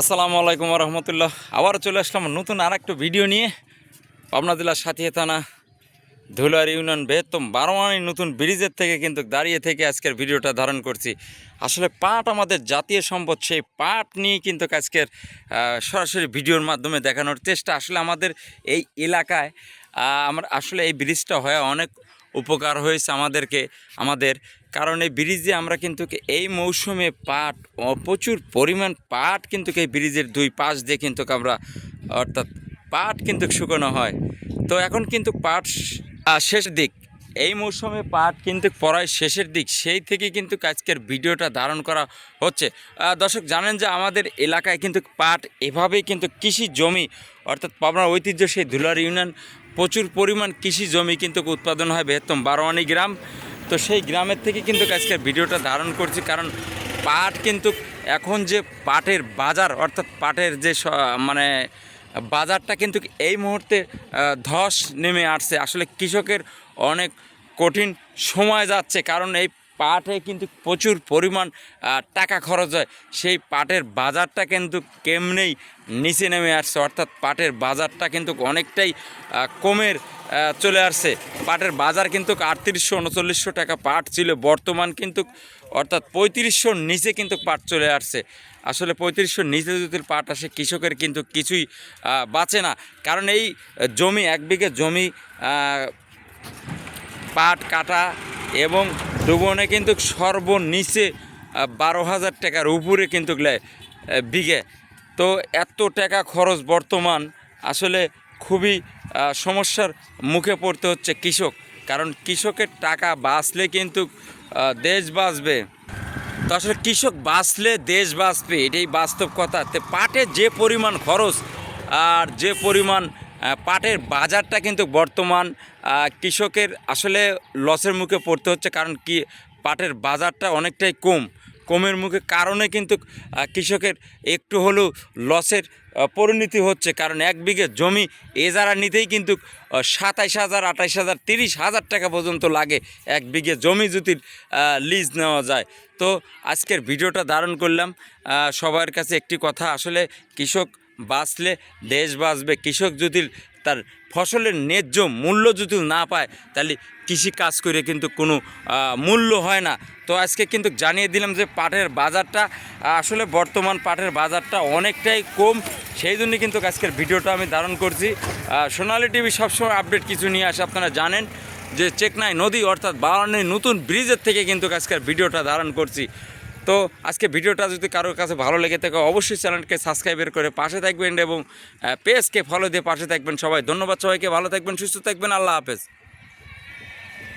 আসসালামু আলাইকুম রহমতুল্লাহ। আবার চলে আসলাম নতুন আর একটা ভিডিও নিয়ে। পাবনা জেলার সাথিয়ে থানা, ধুলার ইউনিয়ন বৃহত্তম বারোয়ানি নতুন ব্রিজের থেকে কিন্তু দাঁড়িয়ে থেকে আজকের ভিডিওটা ধারণ করছি। আসলে পাট আমাদের জাতীয় সম্পদ, সেই পাট নিয়ে কিন্তু আজকের সরাসরি ভিডিওর মাধ্যমে দেখানোর চেষ্টা। আসলে আমাদের এই এলাকায় আমরা, আসলে এই ব্রিজটা হয়ে অনেক উপকার হয়েছে আমাদেরকে, আমাদের কারণ এই ব্রিজে আমরা কিন্তু এই মৌসুমে পাট প্রচুর পরিমাণ পাট কিন্তু এই ব্রিজের দুই পাশ দিয়ে কিন্তু আমরা, অর্থাৎ পাট কিন্তু শুকনো হয়। তো এখন কিন্তু পাট শেষ দিক। এই মৌসুমে পাট কিন্তু পড়ায় শেষের দিক। সেই থেকে কিন্তু আজকের ভিডিওটা ধারণ করা হচ্ছে। দর্শক, জানেন যে আমাদের এলাকায় কিন্তু পাট এভাবেই কিন্তু কৃষি জমি, অর্থাৎ পাবনার ঐতিহ্য সেই ধুলার ইউনিয়ন, প্রচুর পরিমাণ কৃষি জমি কিন্তু উৎপাদন হয় বৃহত্তম বারোয়ানি গ্রাম। তো সেই গ্রামের থেকে কিন্তু আজকের ভিডিওটা ধারণ করছি, কারণ পাট কিন্তু এখন যে পাটের বাজার, অর্থাৎ পাটের যে মানে বাজারটা কিন্তু এই মুহূর্তে ধস নেমে আসছে। আসলে কৃষকের অনেক কঠিন সময় যাচ্ছে, কারণ এই পাটে কিন্তু প্রচুর পরিমাণ টাকা খরচ হয়। সেই পাটের বাজারটা কিন্তু কেমনেই নিচে নেমে আসছে, অর্থাৎ পাটের বাজারটা কিন্তু অনেকটাই কমের চলে আসছে। পাটের বাজার কিন্তু আটত্রিশশো উনচল্লিশশো টাকা পাট ছিল, বর্তমান কিন্তু, অর্থাৎ পঁয়ত্রিশশোর নিচে কিন্তু পাট চলে আসছে। আসলে পঁয়ত্রিশশোর নিচে যদি পাট আসে, কৃষকের কিন্তু কিছুই বাঁচে না। কারণ এই জমি, এক বিঘে জমি পাট, কাটা এবং ডুবনে কিন্তু সর্বনিচে বারো হাজার টাকার উপরে কিন্তু বিঘে। তো এত টাকা খরচ বর্তমান, আসলে খুবই সমস্যার মুখে পড়তে হচ্ছে কৃষক। কারণ কৃষকের টাকা বাঁচলে কিন্তু দেশ বাঁচবে। তো আসলে কৃষক বাঁচলে দেশ বাঁচবে, এটাই বাস্তব কথা। তো পাটের যে পরিমাণ খরচ, আর যে পরিমাণ পাটের বাজারটা কিন্তু বর্তমান কৃষকের আসলে লসের মুখে পড়তে হচ্ছে কারণ কি, পাটের বাজারটা অনেকটাই কম। কমের মুখে কারণে কিন্তু কৃষকের একটু হলেও লসের পরিণতি হচ্ছে কারণ এক বিঘে জমি এ যারা নিতেই কিন্তু সাতাইশ হাজার, আঠাইশ হাজার, তিরিশ হাজার টাকা পর্যন্ত লাগে এক বিঘে জমি যদি লিজ নেওয়া যায়। তো আজকের ভিডিওটা ধারণ করলাম। সবার কাছে একটি কথা, আসলে কৃষক বাঁচলে দেশ বাঁচবে। কৃষক যদি তার ফসলের ন্যায্য মূল্য যদি না পায়, তাহলে কৃষি কাজ করে কিন্তু কোনো মূল্য হয় না। তো আজকে কিন্তু জানিয়ে দিলাম যে পাটের বাজারটা আসলে বর্তমান পাটের বাজারটা অনেকটাই কম। সেই জন্য কিন্তু আজকের ভিডিওটা আমি ধারণ করছি। সোনালী টিভি সবসময় আপডেট কিছু নিয়ে আসে, আপনারা জানেন যে চেকনাই নদী অর্থাৎ বারানের নতুন ব্রিজের থেকে কিন্তু আজকের ভিডিওটা ধারণ করছি। তো আজকে ভিডিওটা যদি কারোর কাছে ভালো লেগে থাকে, অবশ্যই চ্যানেলকে সাবস্ক্রাইবের করে পাশে থাকবেন এবং পেজকে ফলো দিয়ে পাশে থাকবেন সবাই। ধন্যবাদ সবাইকে, ভালো থাকবেন, সুস্থ থাকবেন, আল্লাহ হাফেজ।